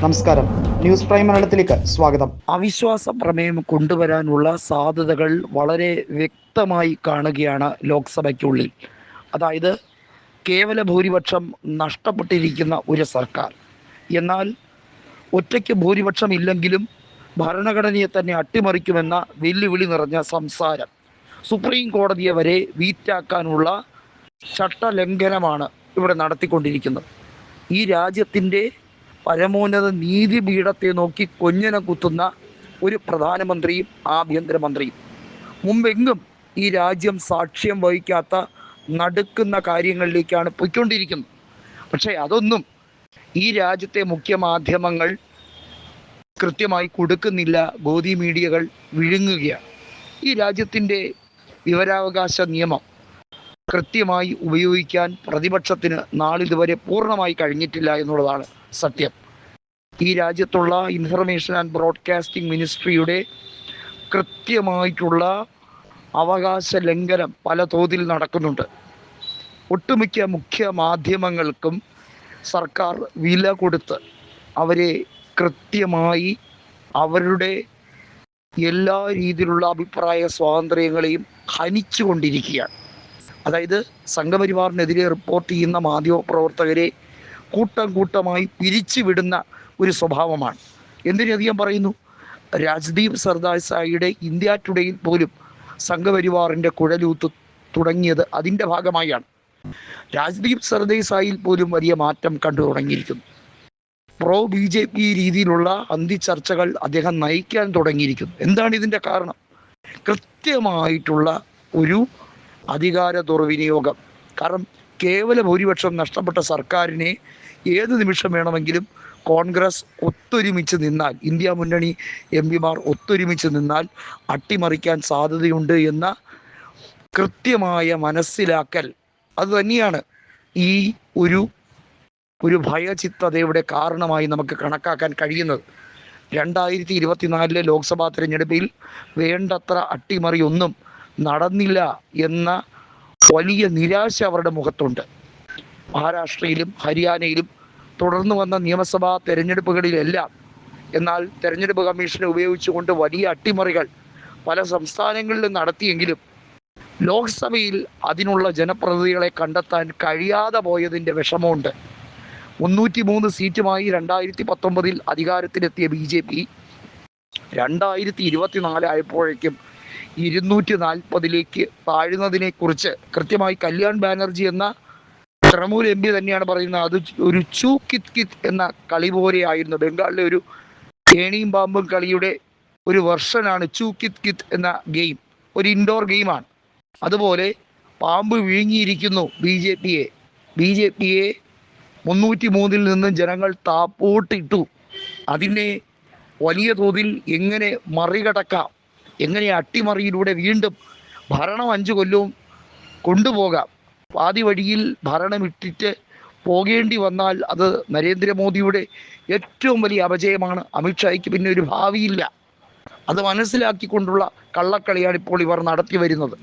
നമസ്കാരം. News prime മലയാളത്തിലേക്ക് സ്വാഗതം. അവിശ്വാസ പ്രമേയം കൊണ്ടുവരാനുള്ള സാധ്യതകൾ വളരെ വ്യക്തമായി കാണുകയാണ് ലോക്സഭയ്ക്കുള്ളിൽ. അതായത് കേവല ഭൂരിപക്ഷം നഷ്ടപ്പെട്ടിരിക്കുന്ന ഒരു സർക്കാർ. എന്നാൽ ഒറ്റയ്ക്ക് ഭൂരിപക്ഷം ഇല്ലെങ്കിലും ഭരണഘടനയെ തന്നെ അട്ടിമറിക്കുമെന്ന വെല്ലുവിളി നിറഞ്ഞ സംസാരം സുപ്രീം കോടതിയെ വരെ വീറ്റാക്കാനുള്ള ചട്ടലംഘനമാണ് ഇവിടെ നടത്തിക്കൊണ്ടിരിക്കുന്നത്. ഈ രാജ്യത്തിന്റെ പരമോന്നത നീതിപീഠത്തെ നോക്കി കൊഞ്ഞിനെ കുത്തുന്ന ഒരു പ്രധാനമന്ത്രിയും ആഭ്യന്തരമന്ത്രിയും. മുമ്പെങ്കും ഈ രാജ്യം സാക്ഷ്യം വഹിക്കാത്ത നടുക്കുന്ന കാര്യങ്ങളിലേക്കാണ് പൊയ്ക്കൊണ്ടിരിക്കുന്നത്. പക്ഷേ അതൊന്നും ഈ രാജ്യത്തെ മുഖ്യ മാധ്യമങ്ങൾ കൃത്യമായി കൊടുക്കുന്നില്ല. ബോധി മീഡിയകൾ വിഴുങ്ങുകയാണ്. ഈ രാജ്യത്തിന്റെ വിവരാവകാശ നിയമം കൃത്യമായി ഉപയോഗിക്കാൻ പ്രതിപക്ഷത്തിന് നാളിതുവരെ പൂർണമായി കഴിഞ്ഞിട്ടില്ല എന്നുള്ളതാണ് സത്യം. ഈ രാജ്യത്തുള്ള ഇൻഫർമേഷൻ ആൻഡ് ബ്രോഡ്കാസ്റ്റിംഗ് മിനിസ്ട്രിയുടെ കൃത്യമായിട്ടുള്ള അവകാശ ലംഘനം പല തോതിൽ നടക്കുന്നുണ്ട്. ഒട്ടുമിക്ക മുഖ്യ മാധ്യമങ്ങൾക്കും സർക്കാർ വില കൊടുത്ത് അവരെ കൃത്യമായി അവരുടെ എല്ലാ രീതിയിലുള്ള അഭിപ്രായ സ്വാതന്ത്ര്യങ്ങളെയും ഹനിച്ചുകൊണ്ടിരിക്കുകയാണ്. അതായത് സംഘപരിവാറിനെതിരെ റിപ്പോർട്ട് ചെയ്യുന്ന മാധ്യമപ്രവർത്തകരെ കൂട്ടം കൂട്ടമായി പിരിച്ചുവിടുന്ന ഒരു സ്വഭാവമാണ്. എന്തിനധികം പറയുന്നു? രാജ്ദീപ് സർദാർ സായിയുടെ ഇന്ത്യ ടുഡേയിൽ പോലും സംഘപരിവാറിന്റെ കുഴലൂത്ത് തുടങ്ങിയത് അതിന്റെ ഭാഗമായാണ്. രാജ്ദീപ് സർദേസായിൽ പോലും വലിയ മാറ്റം കണ്ടു തുടങ്ങിയിരിക്കുന്നു. പ്രോ ബി ജെ പി രീതിയിലുള്ള അന്തിച്ചർച്ചകൾ അദ്ദേഹം നയിക്കാൻ തുടങ്ങിയിരിക്കുന്നു. എന്താണ് ഇതിന്റെ കാരണം? കൃത്യമായിട്ടുള്ള ഒരു അധികാര ദുർവിനിയോഗം. കാരണം കേവല ഭൂരിപക്ഷം നഷ്ടപ്പെട്ട സർക്കാരിനെ ഏത് നിമിഷം വേണമെങ്കിലും കോൺഗ്രസ് ഒത്തൊരുമിച്ച് നിന്നാൽ ഇന്ത്യ മുന്നണി എം പിമാർ ഒത്തൊരുമിച്ച് നിന്നാൽ അട്ടിമറിക്കാൻ സാധ്യതയുണ്ട് എന്ന കൃത്യമായ മനസ്സിലാക്കൽ. അത് തന്നെയാണ് ഈ ഒരു ഒരു ഭയചിത്തതയുടെ കാരണമായി നമുക്ക് കണക്കാക്കാൻ കഴിയുന്നത്. രണ്ടായിരത്തി ഇരുപത്തിനാലിലെ ലോക്സഭാ തിരഞ്ഞെടുപ്പിൽ വേണ്ടത്ര അട്ടിമറിയൊന്നും നടന്നില്ല എന്ന വലിയ നിരാശ അവരുടെ മുഖത്തുണ്ട്. മഹാരാഷ്ട്രയിലും ഹരിയാനയിലും തുടർന്ന് വന്ന നിയമസഭാ തെരഞ്ഞെടുപ്പുകളിലെല്ലാം എന്നാൽ തെരഞ്ഞെടുപ്പ് കമ്മീഷനെ ഉപയോഗിച്ചുകൊണ്ട് വലിയ അട്ടിമറികൾ പല സംസ്ഥാനങ്ങളിലും നടത്തിയെങ്കിലും ലോക്സഭയിൽ അതിനുള്ള ജനപ്രതിനിധികളെ കണ്ടെത്താൻ കഴിയാതെ പോയതിന്റെ വിഷമമുണ്ട്. മുന്നൂറ്റി മൂന്ന് സീറ്റുമായി രണ്ടായിരത്തി പത്തൊമ്പതിൽ അധികാരത്തിലെത്തിയ ബി ജെ പി രണ്ടായിരത്തി ഇരുപത്തിനാല് ആയപ്പോഴേക്കും ഇരുന്നൂറ്റി നാൽപ്പതിലേക്ക് താഴുന്നതിനെക്കുറിച്ച് കൃത്യമായി കല്യാൺ ബാനർജി എന്ന തൃണമൂൽ എം പി തന്നെയാണ് പറയുന്നത്. അത് ഒരു ചൂ കിത് കിത് എന്ന കളി പോലെയായിരുന്നു. ബംഗാളിലെ ഒരു കേണിയും പാമ്പും കളിയുടെ ഒരു വെർഷനാണ് ചൂ കിത് കിത് എന്ന ഗെയിം. ഒരു ഇൻഡോർ ഗെയിമാണ്. അതുപോലെ പാമ്പ് വിഴുങ്ങിയിരിക്കുന്നു ബി ജെ പിയെ. ബി ജെ പിയെ മുന്നൂറ്റി മൂന്നിൽ നിന്ന് ജനങ്ങൾ താപ്പോട്ടിട്ടു. അതിനെ വലിയ തോതിൽ എങ്ങനെ മറികടക്കാം? എങ്ങനെ അട്ടിമറിയിലൂടെ വീണ്ടും ഭരണം അഞ്ചു കൊല്ലവും കൊണ്ടുപോകാം? പാതി വഴിയിൽ ഭരണമിട്ടിട്ട് പോകേണ്ടി വന്നാൽ അത് നരേന്ദ്രമോദിയുടെ ഏറ്റവും വലിയ അപജയമാണ്. അമിത്ഷായ്ക്ക് പിന്നെ ഒരു ഭാവിയില്ല. അത് മനസ്സിലാക്കിക്കൊണ്ടുള്ള കള്ളക്കളിയാണ് ഇപ്പോൾ ഇവർ നടത്തി വരുന്നത്.